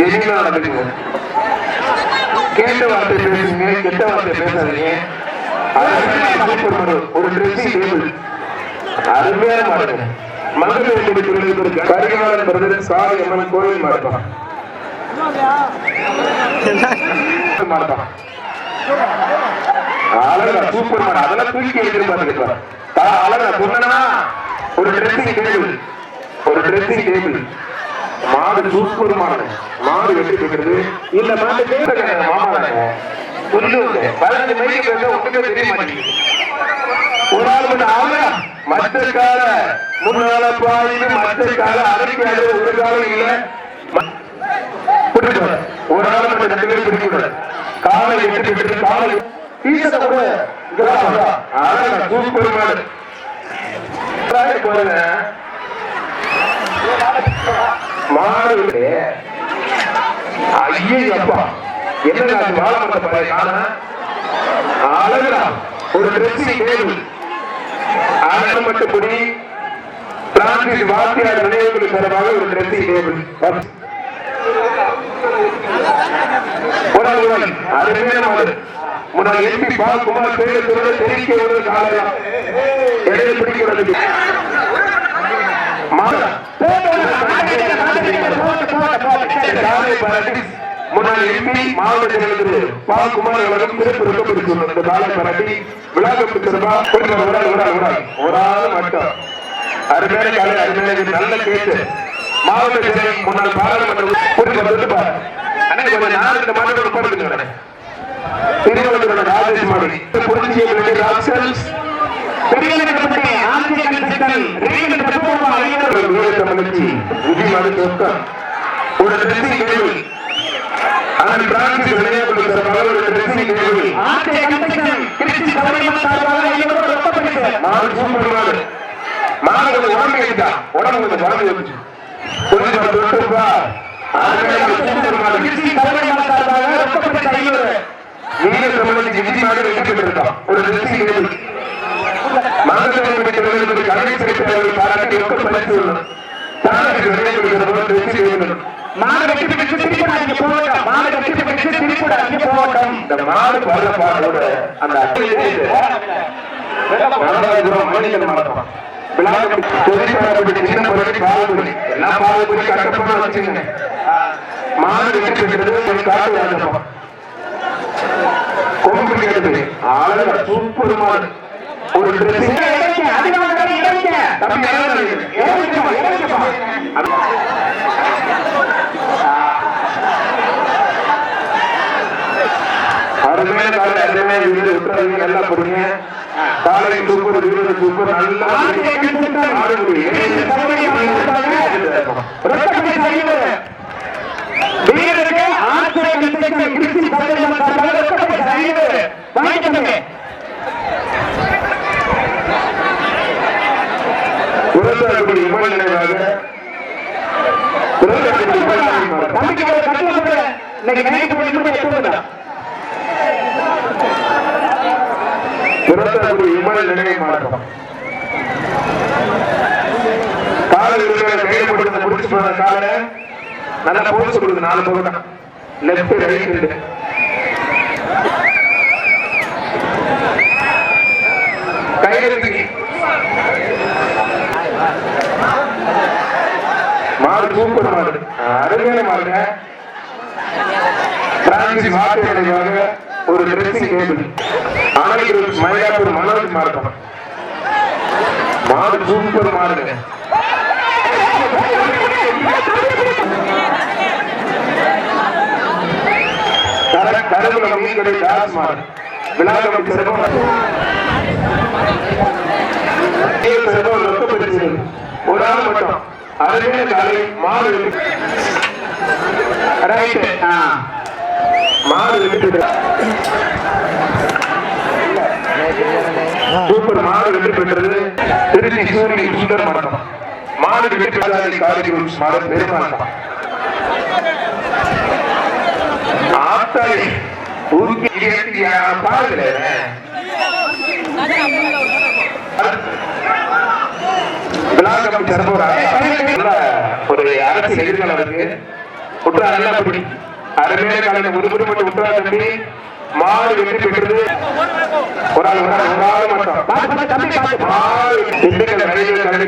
எளிமையா நடந்துக்குங்க கேட்ட வார்த்தை பேசுங்க கெட்ட வார்த்தை பேசாதீங்க. ஒரு ட்ரெஸ்ஸிங் டேபிள் அருமையான மாடுங்க மகளிர் குடி தொழில்நுட்ப கரிகாலன் பிரதர் சாரி அம்மன் கோவில் அழகா சூப்பர் மாடு அதெல்லாம் தூக்கி எதிர்பார்த்துக்கலாம் அழகா சொன்னா ஒரு ட்ரெஸ்ஸிங் டேபிள் ஒரு ட்ரெஸ்ஸிங் டேபிள் மாடு சூப்பர் மாடு மாடு வெட்டி இந்த மாடு கேட்க மாமாங்க சொல்லுங்க பதினஞ்சு மைக்கு பேச ஒன்றுமே தெரிய மாட்டேங்குது. ஒரு ஆள் மட்டும் ஆளா மற்ற கால முன்னால பாயுது மற்ற கால அரைக்காது ஒரு காலம் இல்ல. ஒரு ஆள் மட்டும் ரெண்டு பேரும் பிடிக்கூடாது காலை எட்டு விட்டு காலை ஈசத்தை கூட அழகா சூப்பர் மாடு போறேன் மாடு ஐயே அப்பா என்ன வாழ பாரு அழகா. ஒரு ட்ரெஸ்ஸிங் டேபிள் ஆனந்தம் மட்டும்படி பிரான்சிஸ் வாத்தியார் நினைவுகள் சார்பாக ஒரு ட்ரெஸ்ஸிங் டேபிள் முன்னாள் எம்பி பால்குமார் பேரு தெரிவிக்க ஒரு காலம் எடையை பிடிக்கிறது காலை முன்னாள் எம்பி அவர்களும் சிறப்பு இந்த கொஞ்சம் ஒரு ஆள் ஒரு ஆள் ஒரு ஆள் ஒரு ஆள் மட்டும் அருமையான காலை அருமையான நல்ல கேட்டு மாவட்ட முன்னாள் பாராளுமன்ற பாரு அண்ணா கொஞ்சம் நாலு இந்த மாவட்ட படுத்துங்க ராஜேஷ் மாடி புரிஞ்சிய வேண்டிய ராஜ்சல்ஸ் பெரியவர்களப்பட்டி ஆசிரியர் சிக்கல் ரீகன் பிரபுவா ஐயர் தமிழ்ச்சி ஒரு ட்ரெஸ்ஸிங் டேபிள் ஆனால் பிரான்சிஸ் விளையாட்டு சிறப்பாக ஒரு ட்ரெஸ்ஸிங் டேபிள் ஆசிரியர் கன்ஸ்ட்ரக்ஷன் கிறிஸ்டி சபரிமன் சார்பாக ஐயர் ரொக்கப்பட்டு மாடு சூப்பர் மாடு மாடு கொஞ்சம் உடம்பு எடுத்தா உடம்பு கொஞ்சம் உடம்பு வச்சு கொஞ்சம் தொட்டுப்பா சூப்பர் மாடு கிறிஸ்டி சபரிமன் சார்பாக ரொக்கப்பட்டு ஐயர் நீல தமிழ்ச்சி விதிமாறு வெற்றி பெற்றிருக்கான் ஒரு ட்ரெஸ்ஸிங் டேபிள் மாதத்திற்கு தலைவர்கள் கலை சிறைப்பாளர்கள் பாராட்டி ஒக்க பரிசு டேபிள் மாடு வெற்றி பெற்று திருப்பூடாக்கி போகட்டும். மாடு போகட்டும். இந்த மாடு பாடோட அந்த மாடு ஒரு கொம்பு ஆளுங்க சூப்பர் மாடு. ஒரு ட்ரெஸ் இறங்க, காலை அருமையான வீடு விட்டுறாதீங்க நல்லா போடுங்க காலை சூப்பர் வீடு சூப்பர் நல்லா ஆசிரியர் கன்ஸ்ட்ரக்ஷன் ஆடுபடி கிறிஸ்டி சபரிமன் ரொக்கப்பட்டு ஐயர் வீரருக்கு ஆசிரியர் கன்ஸ்ட்ரக்ஷன் கிறிஸ்டி சபரிமன் சார்பாக ரொக்கப்பட்டு ஐயர் வாங்கிக்கோங்க புறத்தாக்குடி விமான நிலையமாக புறத்தாக்குடி விமான நிலையமாக தம்பிக்கு ஒரு கட்டுரை போடு. இன்னைக்கு நைட்டு போய் தூங்குடா. புறத்தாக்குடி விமான நிலையமாக காலை இருக்கிற கையில் போட்டு முடிச்சு போன காலை நல்லா போச்சு கொடுக்குது நாலு பக்கம் லெஃப்ட் ரைட் கையில் இருக்கு மாடு சூப்பர் மாடு. அருமையான மாடுங்க. பிரான்சிஸ் வார்த்தை ஒரு ட்ரெஸ்ஸிங் டேபிள் அனைத்து மயிலாப்பூர் மனோஜ் மார்க்கம் மாடு சூப்பர் மாடுங்க கர- மீன் கடை தாஸ் மாடு விநாயகம் சிறப்பு சிறப்பு ரொக்கப்பட்டு ஒரு ஆள் மட்டும். அருமையான காலை மாடு ரைட்டு ஆ. மாடு சூப்பர் மாடு வெற்றி பெற்றது. திருச்சி சூரிய சுந்தர் மடம் மாடு வெற்றி பெற்றாதி காரியம் மாடு பெருமாள் ஆத்தாளி உருக்கி பாருங்களே. ஒரு அரசு எதிர்காலம் இருக்கு. விட்டுறா நல்லா அருமையான காலையில ஒரு முறை மட்டும் விட்டுறா தம்பி. மாடு வெற்றி பெற்றது. ஒரு ஆள் ஒரு ஆள் ஒரு ஆள் மட்டும். மாடு திண்டுக்கல் ரயில்வே கல்வி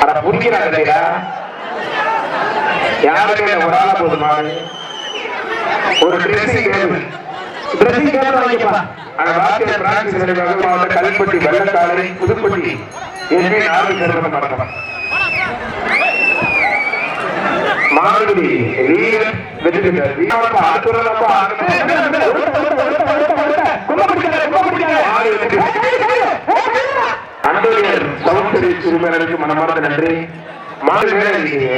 அட ஒரு ஆளா மாடு. ஒரு ட்ரெஸ்ஸிங் டேபிள் ட்ரெஸ்ஸிங் டேபிள் வாங்கிப்பா. அந்த வாக்கிய பிரான்சிஸ் நினைவாக மாவட்ட கல்பட்டி வெள்ளக்காலை புதுப்பட்டி. என்பே நாடு சேர்ந்த மடக்கம் மாடுபடி வீர வெற்றி பெற்றார் வீரப்பா அடுத்துறப்பா அந்தோனியர் சவுந்தரி சிறுமையினருக்கு மனமார்ந்த நன்றி. மாடு வேலை இருக்கீங்க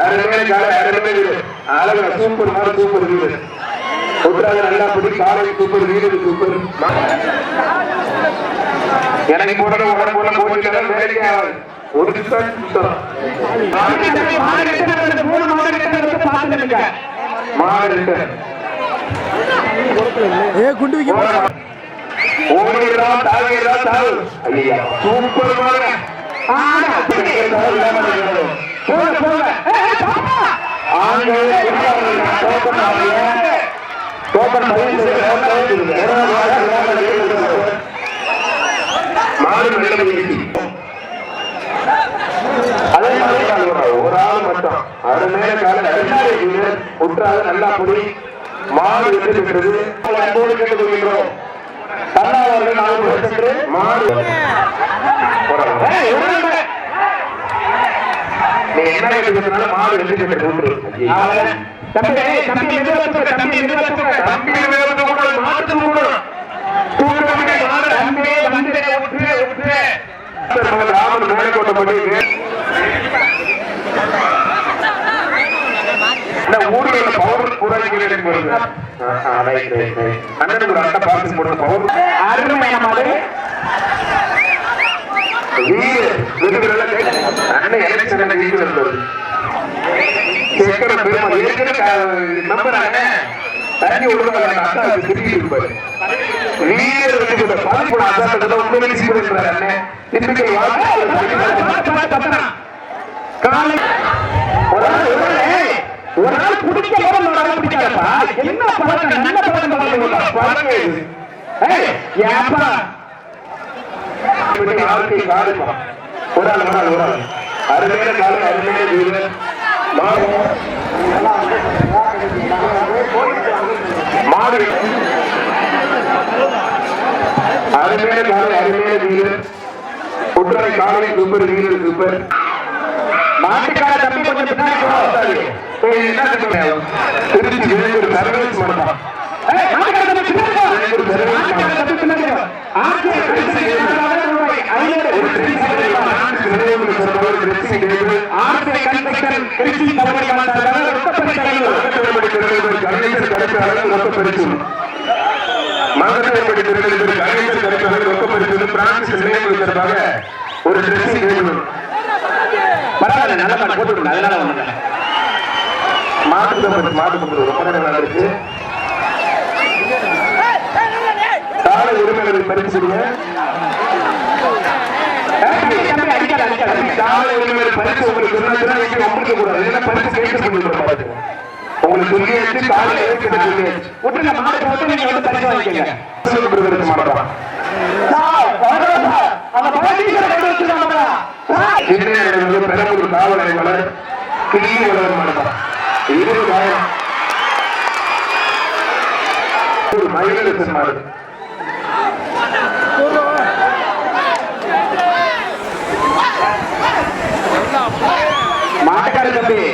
அருமையான காலை அருமையான வீடு. அழகா சூப்பர் மாடு சூப்பர் வீடு. நல்லா படி காலை சூப்பர் வீடு சூப்பர். எனக்கு போடுற உடம்பு போல போட்டு வேலைக்கு ஆகாது ஒரு ஏ குண்டு சூப்பர். ஆண்கள் மாறும் ஆகிய இருக்கு. அதே மாதிரி தான் ஒரு- ஆள் மட்டும். அது மேல கால அடிப்படை உற்றாக நல்லா புடி மாடு வெற்றி பெற்றது அன்போடு கேட்டுக் கொள்கின்றோம் தன்னாவர்கள் நான்கு பேர் சென்று மாடு போறாங்க. ஏய், விடுங்க. நீ என்ன கேட்டு மாடு வெற்றி பெற்று தம்பி தம்பி தம்பி தம்பி மாட்டு தம்பி வந்து பண்ணி இந்த ஊர்ல பவுடர் புறாய்க்கு வருது அண்ணனுக்கு ஒரு அட்டை பார்த்து போடுற பவுடர் அருமையான மாடு வீடு அண்ணன் எலெக்ஷன் இருந்தது கேட்கிற பெருமை ஏற்கனவே நம்புறாங்க தண்ணி விடுறவங்க அந்த அக்கா திரும்பி இருப்பாரு. வீடு வந்து பாதிப்பு அசாத்த உண்மையிலே சீக்கிரம் அண்ணன் திண்டுக்கல் காலை ஒரு நாள் ஒரு நாள் ஒரு நாள் நாள் பிடிக்காதப்பா என்ன பழக்கம் நல்ல பழக்கம் பழக்கம் இது. ஏய் ஏப்பா வாழ்க்கை காணுமா ஒரு ஆள் ஒரு ஆள் ஒரு ஆள் அருமையான காலம் அருமையான மாடு அருமையான காலம் அருமையான வீடு குற்றரை காலை சூப்பர் வீடு சூப்பர் மாட்டுக்கார தம்பி கொஞ்சம் என்ன? திருச்சி சர்வீஸ் பின்னாடி போ. மாட்டுக்கார தம்பி பின்னாடி போ. ஆட்சியை கடைசி இரண்டாயிரம் ரூபாய் ஐநூறு. ஆர்சி கன்ஸ்ட்ரக்ஷன் திருச்சி தலைமை மாநகர ரொக்கப்படி தலைவர் ஒரு ட்ரெஸ்ஸிங் டேபிள் பரவாயில்ல நல்ல மாடு போட்டு விடுங்க அதனால ஒண்ணு மாட்டு மாட்டு மாட்டு கொடுக்குறது ரொம்ப நல்லா இருக்கு காலை உரிமைகளை பரிசுங்க தம்பி தம்பி அடிக்காத அடிக்காத காலை உரிமைகளை பரிசு உங்களுக்கு நீங்க கூடாது இல்லைன்னா பரிசு கேட்டு பண்ணிட்டு உங்களுக்கு சொல்லியாச்சு காலை ஏற்கிட்ட சொல்லியாச்சு விட்டுருங்க நீங்க வந்து பரிசு வாங்கிக்கங்க. மாட்டோம். அந்த காவல் ஆய்வாளர் வளர் மாட்டோம். இருபதாயிரம் ஒரு மயிலரசன் மாடு மாட்டுக்கார தம்பி.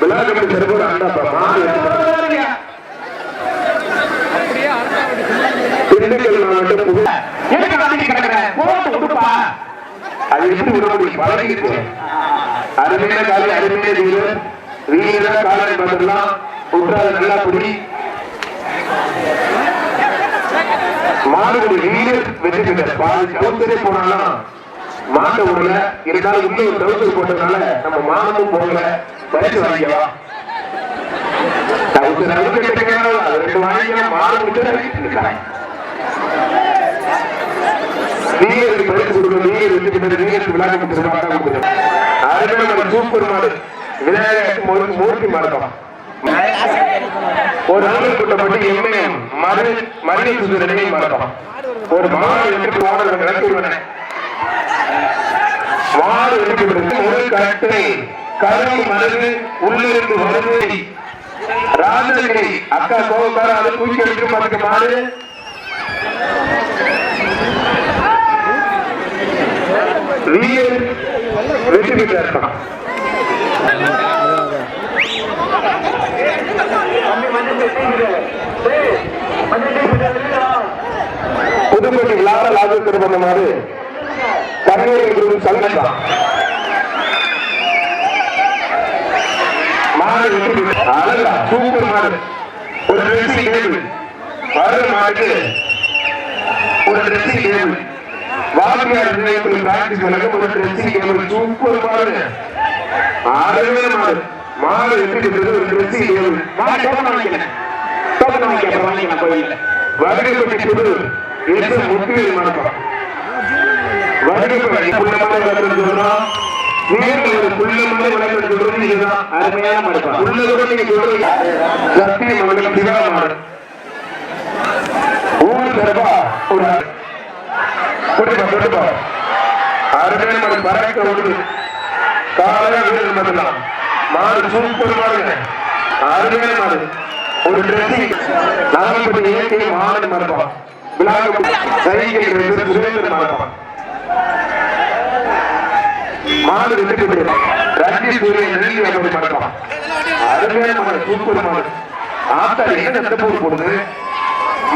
விளையாட்டு திண்டுக்கல் மாவட்டம் அது எப்படி பழகிட்டு அருமையான காலை அருமையான வீரர் வீர காலை பார்த்தெல்லாம் உற்றாத நல்லா புடி மாடுபடி வீரர் வெற்றி பெற்ற பாதி கவுத்தரே போனாலும் மாட்டை விடல இருந்தாலும் உள்ள ஒரு டவுசர் போட்டதுனால நம்ம மானமும் போகல பரிசு வாங்கிக்கவா? டவுசர் அது ரெண்டு வாங்கிக்கலாம் மாடு விட்டு நீங்களுக்கு பரிசு கொடுக்கணும் நீங்க வெற்றி பெற்று நீங்களுக்கு விளையாட்டு கொடுக்கணும் அருமையான சூப்பர் மாடு விநாயகர் மூர்த்தி மூர்த்தி ஒரு ஆணை கூட்டப்பட்டு எம்எம் மறு மறுநீ சுந்தரனை மாடலாம் ஒரு மாடு வெற்றி மாடு நடத்தி மாடு வெற்றி ஒரு கட்டை. கருவி மனது உள்ளிருந்து வருவதை ராஜகிரி அக்கா கோபக்கார அதை தூக்கி எடுத்து பார்த்துக்க மாடு. வீரர் வெற்றி பெற்றார் புதுக்கோட்டை பண்ண மாதிரி கண்ணீர் குரு சங்கத்தான் மாடு அழகா சூப்பர் மாடு ஒரு ட்ரெஸ் டேபிள் வர மாடு ஒரு ட்ரெஸ்ஸிங் டேபிள் வாத்தியார் நிலையத்தில் பிராக்டிஸ் பண்ண ஒரு ட்ரெஸ்ஸிங் டேபிள் சூப்பர் மாடு அழகான மாடு மாடு வெற்றி ஒரு ட்ரெஸ்ஸிங் டேபிள் மாடு டோக்கன் வாங்கிக்கிறேன் டோக்கன் வாங்கி அப்புறம் வாங்கிக்கலாம். கோயில்ல வடகைப்பட்டி புது. எஸ் வடகைப்பட்டி புள்ளமான விளக்கம் சொல்றோம் நீங்க ஒரு புள்ளமான விளக்கம் சொல்றது இதுதான் அருமையான மாடுப்பா உள்ளதோட நீங்க சொல்றது சத்திய மண்டலம் சிவா ஊர் தரப்பா? ஒரு கொடுப்பா கொடுப்பா அருமையான மாடு பறக்க ஓடுது. காலையா வீரர் மட்டும்தான் மாடு சூப்பர் மாடுங்க அருமையான மாடு. ஒரு நாகப்பட்டி இயற்கை மாடு மரபா. விழாக்கு சைக்கிள் சுரேந்திர மரபா. மாடு வெற்றி பெற்றது ரஞ்சி சூரியன் நெல்லி அப்படி மரபா அருமையான மாடு சூப்பர் மாடு ஆத்தா என்ன சட்டப்பூர் போடுது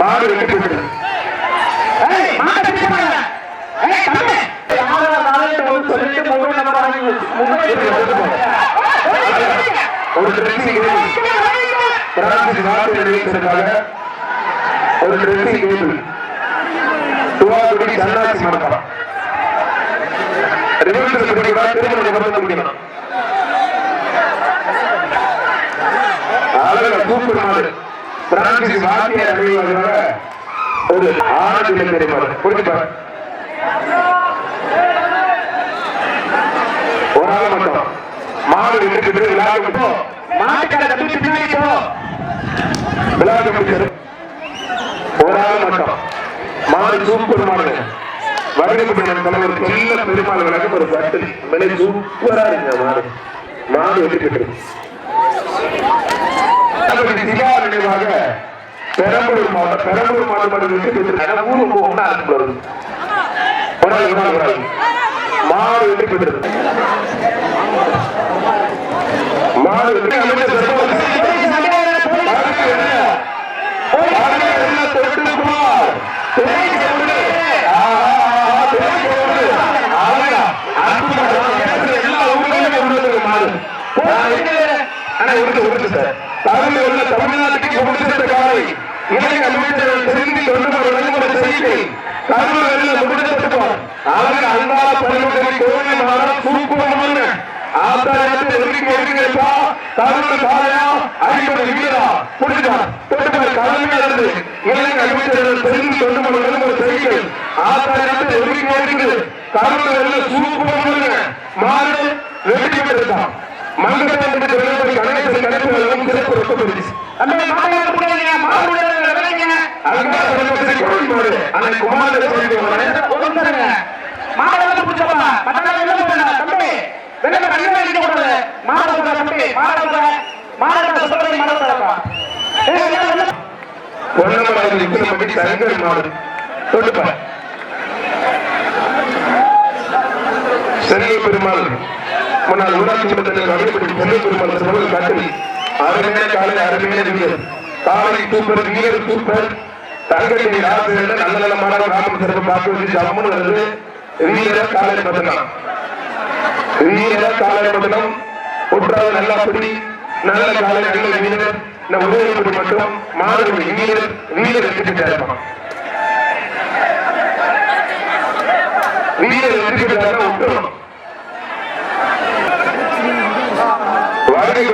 மாடு வெற்றி பெற்றது ஒரு ட்ரெஸ்ஸிங் ஒரு ட்ரெஸ்ஸிங் டேபிள் ரிவர்ஸ் பிடிக்கூடா திருமணம் மாடு பிரான்சிஸ் வாத்தியார் அணிவதாக ஒரு புரிஞ்சுப்பாரு ஒரு ஆள் மட்டும். மாடு வெற்றி பெற்று மாட்டுக்கடை பின்னாடி போ ஒரு ஆள் மட்டும் மாடு சூப்பர் மாடு. வருடப்பட்ட தலைவர் செல்ல பெருமாள் விளக்கம் ஒரு பட்டில் விலை சூப்பரா இருக்கு. மாடு மாடு வெற்றி பெற்று நினைவாக பெரம்பலூர் மாவட்டம் பெரம்பலூர் மாவட்டம் வெற்றி பெற்று ஊருக்கு வருது ஒரு ஒரு மாடு வெற்றி பெற்றது மாடு வெற்றி அமைச்சர் தமிழ்நாட்டுக்கு முடித்த காலை. இணை அமைச்சர் திரும்பி கொண்டு வழங்குகிற செய்தி கருவில் முடித்திருப்போம் அவங்க அன்பான பணிமுறை கோவில் மாதம் சூப்பமான ஆத்தாயத்தை ஒதுக்கி ஒதுங்கிப்பா கருணை காலையா ஐம்பது வீரா புரிஞ்சா தொட்டு கலந்து இருந்து அமைச்சர்கள் தெரிந்து கொண்டு வழங்கும் ஒரு செய்தி ஆத்தாயத்தை ஒதுக்கி ஒதுக்குது கருணை சூப்பமான மாறு வெற்றி பெற்றிருக்கான் மங்களத்தில் தலைவர் கணக்கு சிறப்பு ரொக்க பரிசு தம்பி மாடு புடிங்க மாடு விளைங்க. அதுக்காக குமாரன் சொல்லிட்டு ஒருத்தருங்க மாடு வந்து போங்க தம்பி அடிக்க கூடாது. மாடு போட தம்பி மாடு போட மாடு போட சொல்றது மாடு போடப்பா ஏய் வெளில வெளில சென்னை பெருமாள். முன்னாள் ஊராட்சி மன்ற தலைவர் சென்னை பெருமாள் காட்டில் அருமையான காலை அருமையான வீரர் காலை சூப்பர் வீரர் சூப்பர். தங்கத்தை நல்ல நல்ல மாணவர் ராமன் சிறப்பு பார்த்து வச்சு ஜம்முன்னு வருது. வீரர காலை பத்தனம் வீரர காலை பத்தனம் ஒன்றாவது நல்லா பிடி நல்ல காலை நல்ல வீரர் இந்த உதவி மட்டும் மாணவர்கள் வீரர் வீரர் வெற்றி பெற்றார் வீரர் வெற்றி பெற்றார் ஒட்டுறோம் வாழ்க்கை